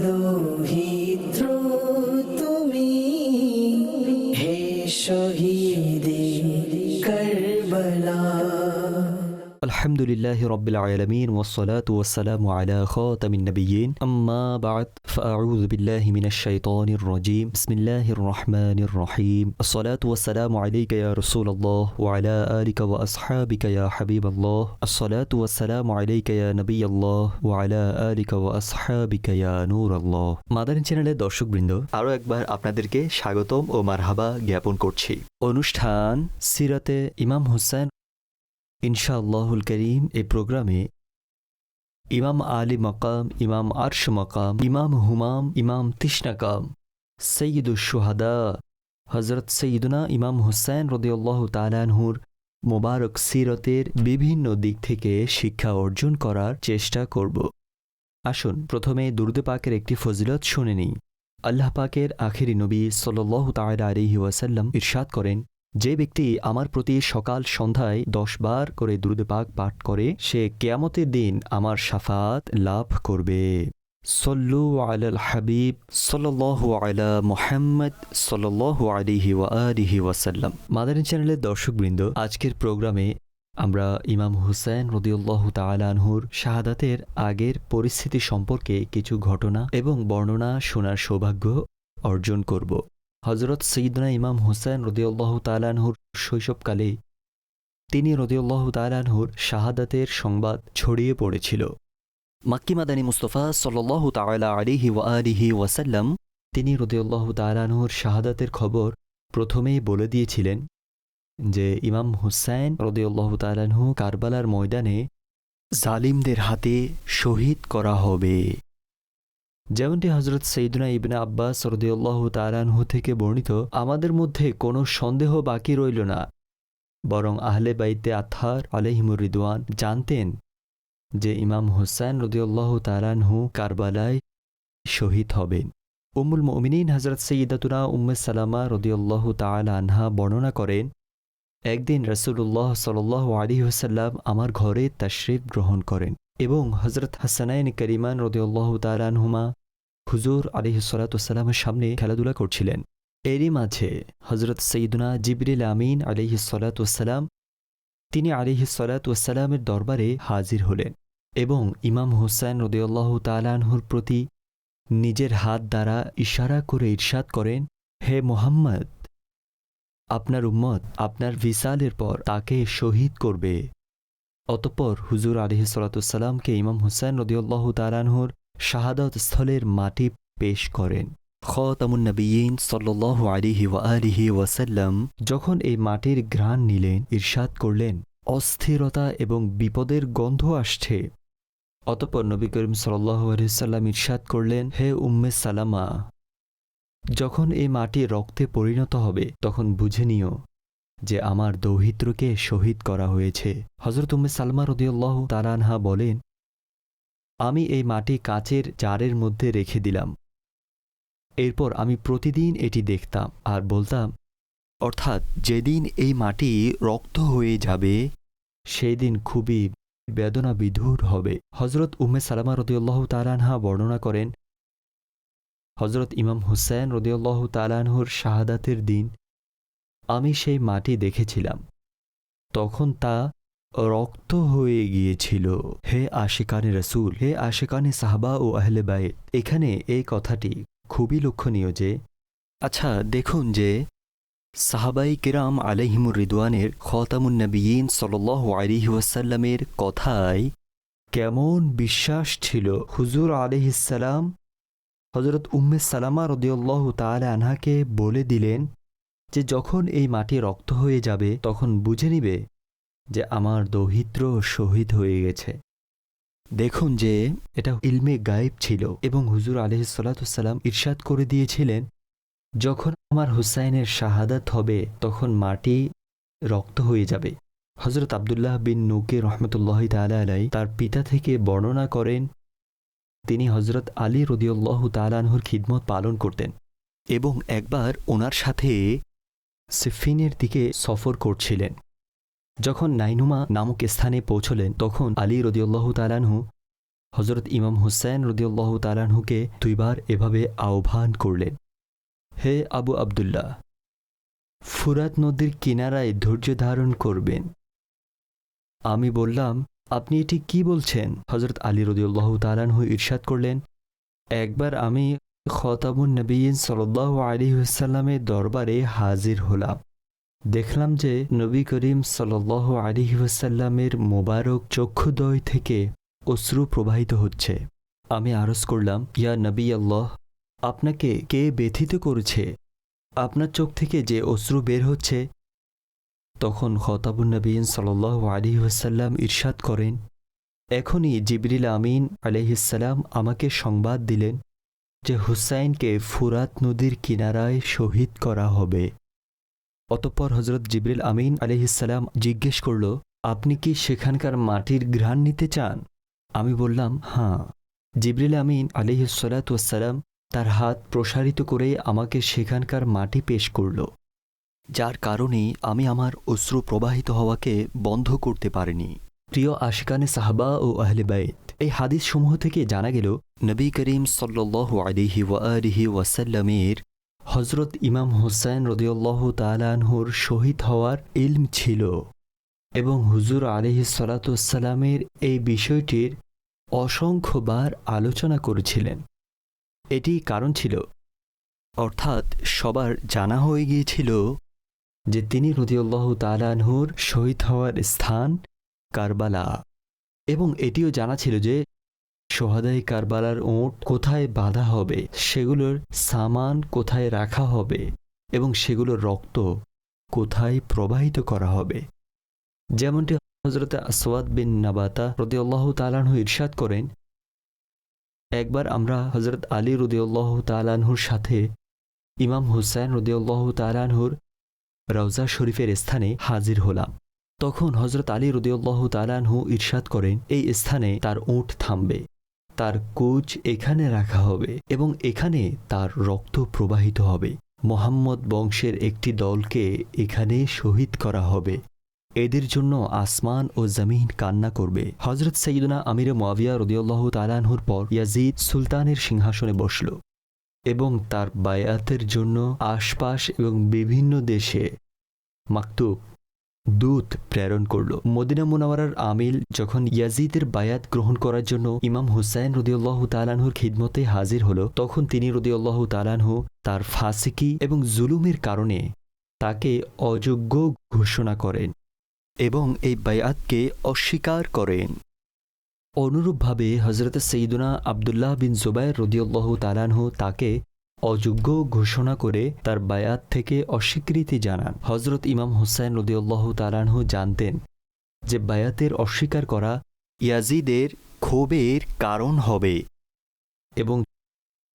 দৌহিত্র তুমি হে শহীদে الحمد لله رب العالمين والصلاة والسلام على خاتم النبيين أما بعد فأعوذ بالله من الشيطان الرجيم بسم الله الرحمن الرحيم الصلاة والسلام عليك يا رسول الله وعلى آلك وأصحابك يا حبيب الله الصلاة والسلام عليك يا نبي الله وعلى آلك وأصحابك يا نور الله মাদারিন চ্যানেলের দর্শকবৃন্দ আরও একবার আপনাদেরকে স্বাগতম ও মারহাবা জ্ঞাপন করছি অনুষ্ঠান সিরাতে ইমাম হুসাইন ইনশাআল্লাহুল করিম এই প্রোগ্রামে ইমাম আলী মকাম, ইমাম আরশ মকাম, ইমাম হুমাম, ইমাম তিসনাকাম সৈয়দুল সুহাদা হজরত সৈয়দুনা ইমাম হুসাইন রদিউল্লাহ তালানহুর মোবারক সিরতের বিভিন্ন দিক থেকে শিক্ষা অর্জন করার চেষ্টা করব। আসুন, প্রথমে দুরুদে পাকের একটি ফজিলত শুনে নিই। আল্লাহ পাকের আখেরি নবী সাল্লাহ তায়রা আলিহি ওয়াসাল্লাম ইরশাদ করেন যে ব্যক্তি আমার প্রতি সকাল সন্ধ্যায় দশ বার করে দুরুদে পাক পাঠ করে, সে কেয়ামতের দিন আমার সাফাত লাভ করবে। সল্লু আলাল হাবিব, সাল্লাল্লাহু আলা মুহাম্মদ, সাল্লাল্লাহু আলিহি ওয়া আলিহি ওয়াসাল্লাম। মাদারিন চ্যানেলের দর্শকবৃন্দ, আজকের প্রোগ্রামে আমরা ইমাম হুসেন রদিউল্লাহ তালানহুর শাহাদাতের আগের পরিস্থিতি সম্পর্কে কিছু ঘটনা এবং বর্ণনা শোনার সৌভাগ্য অর্জন করব। হজরত সঈদনা ইমাম হুসাইন রদিউল্লাহ তালানহুর শৈশবকালে তিনি রদিউল্লাহ তালানহুর শাহাদাতের সংবাদ ছড়িয়ে পড়েছিল। মাক্কি মাদানী মুস্তফা সাল্লাহ তালা আলিহি ওয়া আলিহি ওয়াসাল্লাম তিনি রদিউল্লাহ তালানহুর শাহাদাতের খবর প্রথমেই বলে দিয়েছিলেন যে, ইমাম হুসাইন রদিউল্লাহ তালানহু কারবালার ময়দানে জালিমদের হাতে শহীদ করা হবে। যেমনটি হজরত সঈদুনা ইবনে আব্বাস রদিউল্লাহ তালানহু থেকে বর্ণিত, আমাদের মধ্যে কোনো সন্দেহ বাকি রইল না। বরং আহলে বাইতে আথার আলহিমুর রিদওয়ান জানতেন যে ইমাম হুসাইন রদিউল্লাহ তালানহু কারবালায় শহীদ হবেন। উম্মুল মমিনিন হজরত সঈদাতুনা উম্মে সালামা রদিউল্লাহ তালা আনহা বর্ণনা করেন, একদিন রসুল্লাহ সাল আলী হুসাল্লাম আমার ঘরে তাশরিফ গ্রহণ করেন। এবং হজরত হাসানাইন করিমান রদিউল্লাহ তালানহুমা হুজুর আলী সালাতামের সামনে খেলাধুলা করছিলেন। এরই মাঝে হজরত সঈদুনা জিবরিল আমিন আলিহি সালাতাম তিনি আলিহি সালাতামের দরবারে হাজির হলেন এবং ইমাম হুসাইন রদিউল্লাহ তালানহুর প্রতি নিজের হাত দ্বারা ইশারা করে ইরশাদ করেন, হে মোহাম্মদ, আপনার উম্মত আপনার ভিসালের পর তাকে শহীদ করবে। অতঃপর হুজুর আলিহি সালাতামকে ইমাম হুসাইন রদিউল্লাহ তালানহুর শাহাদত স্থলের মাটি পেশ করেন। খতামুন্নবীন সাল্লাহ আলিহি আলিহি ওয়াসাল্লাম যখন এই মাটির ঘ্রাণ নিলেন, ইরশাদ করলেন, অস্থিরতা এবং বিপদের গন্ধ আসছে। অতপর নবী করিম সাল্লাহ আলহিসাল্লাম ইরশাদ করলেন, হে উম্মে সালামা, যখন এই মাটি রক্তে পরিণত হবে, তখন বুঝে নিও যে আমার দৌহিত্রকে শহীদ করা হয়েছে। হজরত উম্মে সালমা রদিউল্লাহ তারানহা বলেন, আমি এই মাটি কাচের জারের মধ্যে রেখে দিলাম। এরপর আমি প্রতিদিন এটি দেখতাম আর বলতাম, অর্থাৎ যেদিন এই মাটি রক্ত হয়ে যাবে সেই দিন খুবই বেদনা বিধুর হবে। হজরত উম্মে সালামা রদিউল্লাহ তালানহা বর্ণনা করেন হজরত ইমাম হুসাইন রদিউল্লাহ তালানহুর শাহাদাতের দিন আমি সেই মাটি দেখেছিলাম। তখন তা রক্ত হয়ে গিয়েছিল। হে আশিকানে রসুল, হে আশিকানে সাহাবা ও আহলে বায়েত এখানে এই কথাটি খুবই লক্ষণীয় যে আচ্ছা দেখুন যে, সাহাবাই কিরাম আলহিমুর রিদওয়ানের খতামুন্নবীন সাল আলিহাসাল্লামের কথায় কেমন বিশ্বাস ছিল? হুজুর আলিহিসাল্লাম হজরত উম্মে সালামা রদিউল্লাহ তাল আনহাকে বলে দিলেন যে যখন এই মাটি রক্ত হয়ে যাবে, তখন বুঝে নিবে যে আমার দৌহিত্র শহীদ হয়ে গেছে। দেখুন যে, এটা ইলমে গায়েব ছিল এবং হুজুর আলহিসাল্লাম ইরশাদ করে দিয়েছিলেন, যখন আমার হুসাইনের শাহাদাত হবে, তখন মাটি রক্ত হয়ে যাবে। হজরত আবদুল্লাহ বিন নৌকে রহমতুল্লাহ তালা আলাই তার পিতা থেকে বর্ণনা করেন, তিনি হজরত আলী রদিউল্লাহ তালানহুর খিদমত পালন করতেন এবং একবার ওনার সাথে সিফিনের দিকে সফর করছিলেন। যখন নাইনুমা নামক স্থানে পৌঁছলেন, তখন আলী রদিউল্লাহ তালানহু হজরত ইমাম হুসাইন রদিউল্লাহ তালানহুকে দুইবার এভাবে আহ্বান করলেন, হে আবু আবদুল্লাহ, ফুরাত নদীর কিনারায় ধৈর্য ধারণ করবেন। আমি বললাম, আপনি এটি কি বলছেন? হজরত আলী রদিউল্লাহ তালানহু ইরশাদ করলেন, একবার আমি খতাবুন নবীন সাল্লাহ আলী হুসাল্লামের দরবারে হাজির হলাম। দেখলাম যে নবী করিম সাল্লাহ আলী হুসাল্লামের মোবারক চক্ষুদয় থেকে অশ্রু প্রবাহিত হচ্ছে। আমি আরজ করলাম, ইয়া নবী আল্লাহ, আপনাকে কে ব্যথিত করেছে? আপনার চোখ থেকে যে অশ্রু বের হচ্ছে? তখন খতাবুন নবীন সাল্লাহ আলী হুসাল্লাম ইরশাদ করেন, এখনই জিবরিল আমিন আলহিসাল্লাম আমাকে সংবাদ দিলেন যে হুসাইনকে ফুরাত নদীর কিনারায় শহীদ করা হবে। অতঃপর হজরত জিবরিল আমিন আলহিসাল্লাম জিজ্ঞেস করল, আপনি কি সেখানকার মাটির ঘ্রাণ নিতে চান? আমি বললাম হাঁ জিবরিল আমিন আলিহিসাল্লাম তার হাত প্রসারিত করে আমাকে সেখানকার মাটি পেশ করল। যার কারণে আমি আমার অশ্রু প্রবাহিত হওয়াকে বন্ধ করতে পারিনি। প্রিয় আশিকানে সাহাবা ও আহলে বাইত। এই হাদিস সমূহ থেকে জানা গেল, নবী করিম সাল্লাহ আলিহি ওয়ালিহি ওয়াসাল্লামের হজরত ইমাম হুসাইন রদিউল্লাহ তালানহুর শহীদ হওয়ার ইলম ছিল এবং হুজুর আলিহি সালাতামের এই বিষয়টির অসংখ্যবার আলোচনা করেছিলেন। এটি কারণ ছিল, অর্থাৎ সবার জানা হয়ে গিয়েছিল যে তিনি রদিউল্লাহ তালানহুর শহীদ হওয়ার স্থান কারবালা। এবং এটিও জানা ছিল যে, সোহাদাই কারবালার ওঁট কোথায় বাঁধা হবে, সেগুলোর সামান কোথায় রাখা হবে, এবং সেগুলোর রক্ত কোথায় প্রবাহিত করা হবে। যেমনটি হজরত আসওয়াদ বিন নাবাতা রদিউল্লাহ তালানহু ইরশাদ করেন, একবার আমরা হজরত আলী রদিউল্লাহ তালানহুর সাথে ইমাম হুসাইন রদিউল্লাহ তালানহুর রওজা শরীফের স্থানে হাজির হলাম। তখন হজরত আলী রদিউল্লাহ তালানহু ইরশাদ করেন, এই স্থানে তার উঁট থামবে, তার কোচ এখানে রাখা হবে এবং এখানে তার রক্ত প্রবাহিত হবে। মোহাম্মদ বংশের একটি দলকে এখানে শহীদ করা হবে। এদের জন্য আসমান ও জমিন কান্না করবে। হজরত সঈদুনা আমির মোয়াবিয়া রদিউল্লাহ তালানহুর পর ইয়াজিদ সুলতানের সিংহাসনে বসল এবং তার বায়াতের জন্য আশপাশ এবং বিভিন্ন দেশে মাকতুব দূত প্রেরণ করল। মদিনা মুনাওয়ারার আমিল যখন ইয়াজিদের বায়াত গ্রহণ করার জন্য ইমাম হুসাইন রদিউল্লাহ তালানহুর খিদমতে হাজির হল, তখন তিনি রদিউল্লাহ তালানহু তার ফাসিকি এবং জুলুমের কারণে তাকে অযোগ্য ঘোষণা করেন এবং এই বায়াতকে অস্বীকার করেন। অনুরূপভাবে হজরত সঈদুনা আবদুল্লাহ বিন জুবাইর রদিউল্লাহ তালানহু তাকে অযোগ্য ঘোষণা করে তার বায়াত থেকে অস্বীকৃতি জানান। হজরত ইমাম হুসাইন রদিউল্লাহ তালানহু জানতেন যে বায়াতের অস্বীকার করা ইয়াজিদের ক্ষোভের কারণ হবে এবং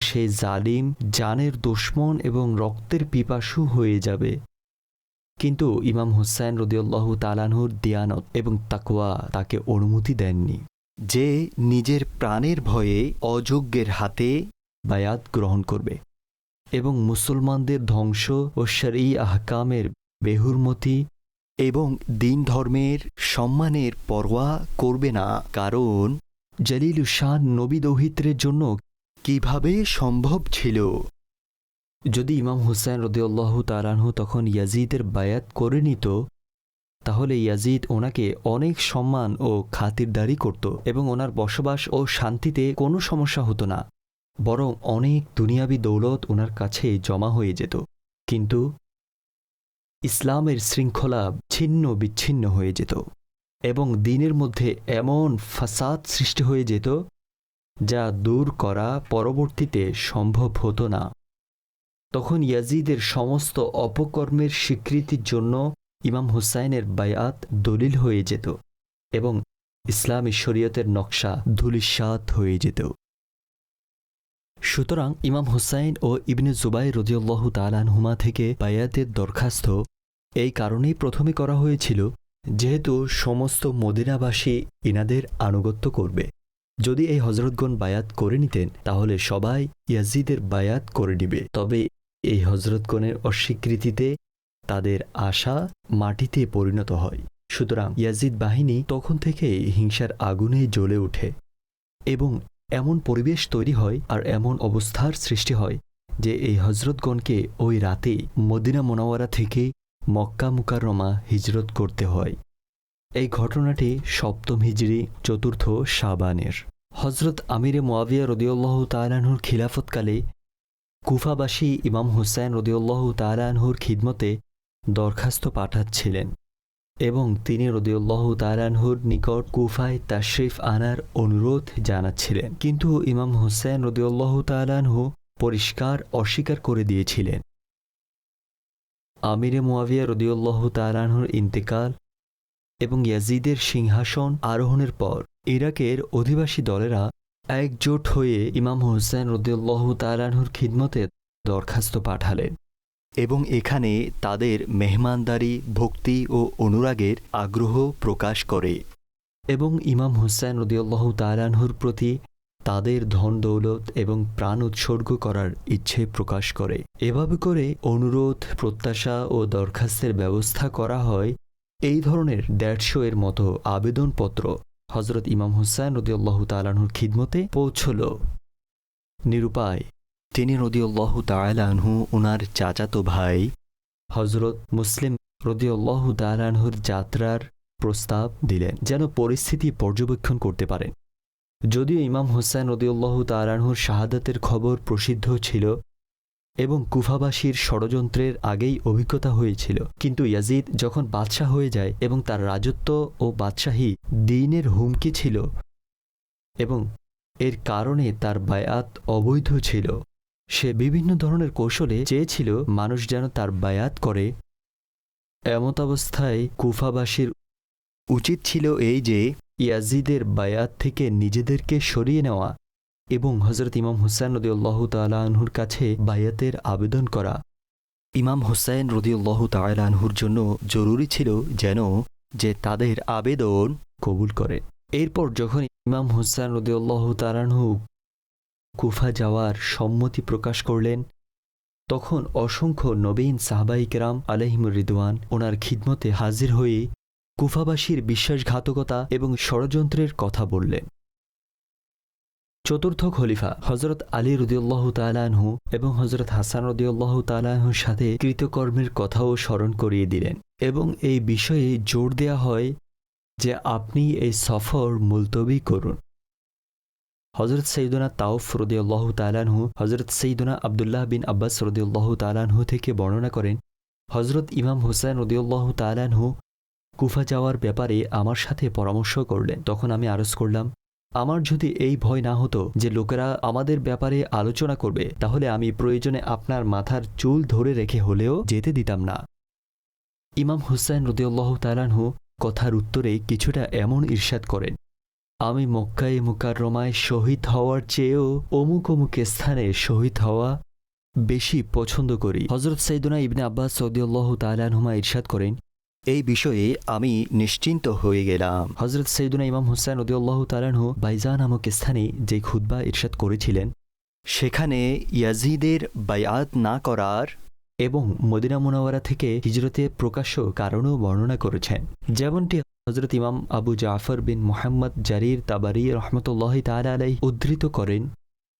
সে জালিম, জানের দুশ্মন এবং রক্তের পিপাসু হয়ে যাবে। কিন্তু ইমাম হুসাইন রদিউল্লাহ তালানহুর দিয়ানত এবং তাকওয়া তাকে অনুমতি দেননি। যে নিজের প্রাণের ভয়ে অযোগ্যের হাতে বায়াত গ্রহণ করবে। এবং মুসলমানদের ধ্বংস ও শরী আহকামের বেহুরমতি এবং দিন ধর্মের সম্মানের পরোয়া করবে না। কারণ জলিল শাহ নবী দৌহিত্রের জন্য কীভাবে সম্ভব ছিল? যদি ইমাম হুসাইন রদিউল্লাহ তালানহু তখন ইয়াজিদের বায়াত করে নিত, তাহলে ইয়াজিদ ওনাকে অনেক সম্মান ও খাতিরদারি করত এবং ওনার বসবাস ও শান্তিতে কোনো সমস্যা হতো না। বরং অনেক দুনিয়াবি দৌলত ওনার কাছে জমা হয়ে যেত। কিন্তু ইসলামের শৃঙ্খলা ছিন্ন বিচ্ছিন্ন হয়ে যেত এবং দিনের মধ্যে এমন ফাসাদ সৃষ্টি হয়ে যেত যা দূর করা পরবর্তীতে সম্ভব হতো না। তখন ইয়াজিদের সমস্ত অপকর্মের স্বীকৃতির জন্য ইমাম হুসাইনের বায়াত দলিল হয়ে যেত এবং ইসলামী শরীয়তের নকশা ধুলিস্বাত হয়ে যেত। সুতরাং ইমাম হুসাইন ও ইবনে জুবাই রদিউল্লাহ তালানহুমা থেকে বায়াতের দরখাস্ত এই কারণেই প্রথমে করা হয়েছিল, যেহেতু সমস্ত মদিনাবাসী ইনাদের আনুগত্য করবে। যদি এই হজরতগণ বায়াত করে নিতেন, তাহলে সবাই ইয়াজিদের বায়াত করে নিবে। তবে এই হজরতগণের অস্বীকৃতিতে তাদের আশা মাটিতে পরিণত হয়। সুতরাং ইয়াজিদ বাহিনী তখন থেকে হিংসার আগুনে জ্বলে ওঠে এবং এমন পরিবেশ তৈরি হয় আর এমন অবস্থার সৃষ্টি হয় যে এই হজরতগণকে ওই রাতে মদিনা মোনাওয়ারা থেকে মক্কা মুকাররমা হিজরত করতে হয়। এই ঘটনাটি সপ্তম হিজড়ি চতুর্থ শাবানের। হজরত আমিরে মোয়াবিয়া রদিউল্লাহ তালানহুর খিলাফতকালে কুফাবাসী ইমাম হুসাইন রদিউল্লাহ তালানহুর খিদমতে দরখাস্ত পাঠাচ্ছিলেন। এবং তিনি রদিউল্লাহ তালানহুর নিকট কুফায় তাশরিফ আনার অনুরোধ জানাচ্ছিলেন। কিন্তু ইমাম হুসাইন রদিউল্লাহ তালানহু পরিষ্কার অস্বীকার করে দিয়েছিলেন। আমিরে মুয়াবিয়া রদিউল্লাহ তালানহুর ইন্তেকাল এবং ইয়াজিদের সিংহাসন আরোহণের পর ইরাকের অধিবাসী দলেরা একজোট হয়ে ইমাম হুসেন রদিউল্লাহ তালানহুর খিদমতে দরখাস্ত পাঠালেন। এবং এখানে তাদের মেহমানদারি, ভক্তি ও অনুরাগের আগ্রহ প্রকাশ করে। এবং ইমাম হুসেন রদিউল্লাহ তালানহুর প্রতি তাদের ধন দৌলত এবং প্রাণ উৎসর্গ করার ইচ্ছে প্রকাশ করে। এভাবে করে অনুরোধ, প্রত্যাশা ও দরখাস্তের ব্যবস্থা করা হয় এই ধরনের দেড়শো এর মতো আবেদনপত্র হজরত ইমাম হুসাইন রদিউল্লাহ তালানহুর খিদমতে পৌঁছল। নিরুপায় তিনি রদিউল্লাহ তালানহু ওনার চাচাতো ভাই হজরত মুসলিম রদিউল্লাহ তালানহুর যাত্রার প্রস্তাব দিলেন, যেন পরিস্থিতি পর্যবেক্ষণ করতে পারেন। যদিও ইমাম হুসাইন রদিউল্লাহ তালানহুর শাহাদাতের খবর প্রসিদ্ধ ছিল এবং কুফাবাসীর ষড়যন্ত্রের আগেই অভিজ্ঞতা হয়েছিল, কিন্তু ইয়াজিদ যখন বাদশাহ হয়ে যায় এবং তার রাজত্ব ও বাদশাহী দিনের হুমকি ছিল এবং এর কারণে তার বায়াত অবৈধ ছিল। সে বিভিন্ন ধরনের কৌশলে চেয়েছিল মানুষ যেন তার বায়াত করে। এমত অবস্থায় কুফাবাসীর উচিত ছিল এই যে, ইয়াজিদের বায়াত থেকে নিজেদেরকে সরিয়ে নেওয়া এবং হজরত ইমাম হুসাইন রদিউল্লাহ তালাহুর কাছে বায়াতের আবেদন করা। ইমাম হুসাইন রদিউল্লাহ তালাহুর জন্য জরুরি ছিল যেন যে তাদের আবেদন কবুল করে। এরপর যখন ইমাম হুসাইন রদিউল্লাহ তালাহু কুফা যাওয়ার সম্মতি প্রকাশ করলেন। তখন অসংখ্য নবীন সাহবাইকেরাম আলহিমুর রিদওয়ান ওনার খিদমতে হাজির হয়ে কুফাবাসীর বিশ্বাসঘাতকতা এবং ষড়যন্ত্রের কথা বললেন। চতুর্থ খলিফা হজরত আলী রদিউল্লাহ তালাহু এবং হজরত হাসান রদিউল্লাহ তালাহুর সাথে কৃতকর্মের কথাও স্মরণ করিয়ে দিলেন এবং এই বিষয়ে জোর দেয়া হয় যে আপনি এই সফর মুলতবি করুন। হজরত সঈদুনা তাউফ রদিউল্লাহ তালানহু হজরত সঈদুনা আবদুল্লাহ বিন আব্বাস রদিউল্লাহ তালানহু থেকে বর্ণনা করেন হজরত ইমাম হুসাইন রদিউল্লাহ তালানহু কুফা যাওয়ার ব্যাপারে আমার সাথে পরামর্শ করলেন। তখন আমি আরজ করলাম, আমার যদি এই ভয় না হতো যে লোকেরা আমাদের ব্যাপারে আলোচনা করবে, তাহলে আমি প্রয়োজনে আপনার মাথার চুল ধরে রেখে হলেও যেতে দিতাম না। ইমাম হুসাইন রদিউল্লাহ তালানহু কথার উত্তরে কিছুটা এমন ঈর্ষাদ করেন আমি মক্কায় মুকাররমায় শহীদ হওয়ার চেয়েও অমুক অমুক স্থানে শহীদ হওয়া বেশি পছন্দ করি। হজরত সৈদুনা ইবনে আব্বাস সৌদিউল্লাহ তালানহুমা ইরশাদ করেন, এই বিষয়ে আমি নিশ্চিন্ত হয়ে গেলাম। হজরত সৈদুনা ইমাম হুসাইন রদিউল্লাহ তালানহু বাইজা নামক স্থানে যে খুদ্া ইরশাদ করেছিলেন, সেখানে ইয়াজিদের বায়াত না করার এবং মদিনা মুনাওয়ারা থেকে হিজরতে প্রকাশ্য কারণও বর্ণনা করেছেন। যেমনটি হজরত ইমাম আবু জাফর বিন মোহাম্মদ জারির তাবারি রহমতুল্লাহ তালা আলাই উদ্ধৃত করেন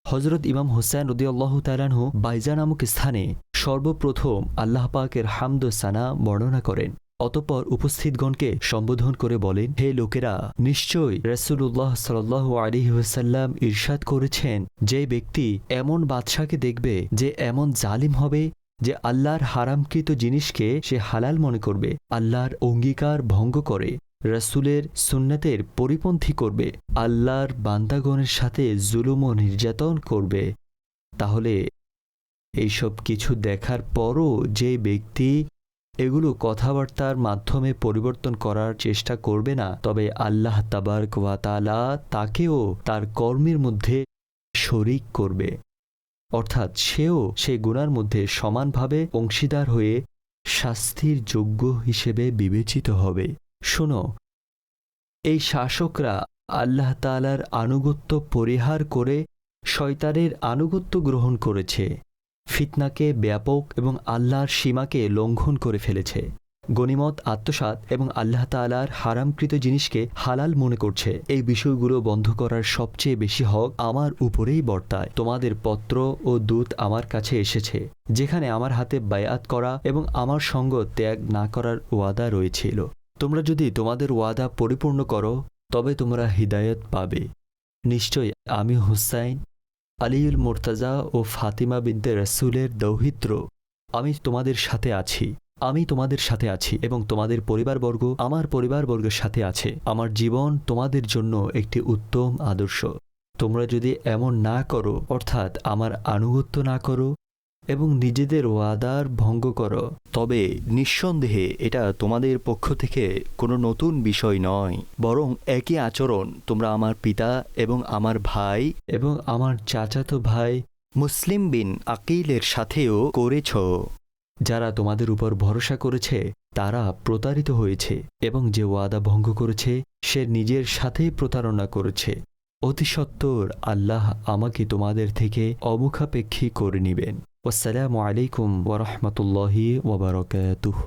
হজরত ইমাম হুসাইন রদিউল্লাহ তালানহু বাইজা নামক স্থানে সর্বপ্রথম আল্লাহ পাকের হামদ সানা বর্ণনা করেন। অতপর উপস্থিতগণকে সম্বোধন করে বলেন, হে লোকেরা, নিশ্চয় রসুল্লাহ সাল আলী ওসাল্লাম ইরশাদ করেছেন, যে ব্যক্তি এমন বাদশাকে দেখবে যে এমন জালিম হবে যে আল্লাহর হারামকৃত জিনিসকে সে হালাল মনে করবে, আল্লাহর অঙ্গীকার ভঙ্গ করে, রসুলের সুন্নাতের পরিপন্থী করবে, আল্লাহর বান্দাগণের সাথে জুলুম ও নির্যাতন করবে। তাহলে এইসব কিছু দেখার পরও যে ব্যক্তি এগুলো কথাবার্তার মাধ্যমে পরিবর্তন করার চেষ্টা করবে না, তবে আল্লাহ তাবারক ওয়াতালা তাকেও তার কর্মের মধ্যে শরিক করবে। অর্থাৎ সেও সে গুণার মধ্যে সমানভাবে অংশীদার হয়ে শাস্তির যোগ্য হিসেবে বিবেচিত হবে। শোনো, এই শাসকরা আল্লাহ তালার আনুগত্য পরিহার করে শয়তানের আনুগত্য গ্রহণ করেছে, ফিতনাকে ব্যাপক এবং আল্লাহর সীমাকে লঙ্ঘন করে ফেলেছে। গনিমত আত্মসাত এবং আল্লাহ তালার হারামকৃত জিনিসকে হালাল মনে করছে। এই বিষয়গুলো বন্ধ করার সবচেয়ে বেশি হক আমার উপরেই বর্তায়। তোমাদের পত্র ও দূত আমার কাছে এসেছে, যেখানে আমার হাতে বায়াত করা এবং আমার সঙ্গ ত্যাগ না করার ওয়াদা রয়েছিল। তোমরা যদি তোমাদের ওয়াদা পরিপূর্ণ করো, তবে তোমরা হিদায়ত পাবে। নিশ্চয় আমি হুসাইন, আলিউল মোর্তাজা ও ফাতিমা বিনতে রসুলের দৌহিত্র। আমি তোমাদের সাথে আছি। আমি তোমাদের সাথে আছি এবং তোমাদের পরিবারবর্গ আমার পরিবারবর্গের সাথে আছে। আমার জীবন তোমাদের জন্য একটি উত্তম আদর্শ। তোমরা যদি এমন না করো, অর্থাৎ আমার আনুগত্য না করো এবং নিজেদের ওয়াদার ভঙ্গ করো, তবে নিঃসন্দেহে এটা তোমাদের পক্ষ থেকে কোনো নতুন বিষয় নয়, বরং একই আচরণ তোমরা আমার পিতা এবং আমার ভাই এবং আমার চাচাতো ভাই মুসলিম বিন আকিলের সাথেও করেছ। যারা তোমাদের উপর ভরসা করেছে, তারা প্রতারিত হয়েছে এবং যে ওয়াদা ভঙ্গ করেছে, সে নিজের সাথেই প্রতারণা করেছে। অতি সত্বর আল্লাহ আমাকে তোমাদের থেকে অমুখাপেক্ষী করে নিবেন। আসসালামু আলাইকুম ওরহমতুল্লাহি ওবরকাতুহ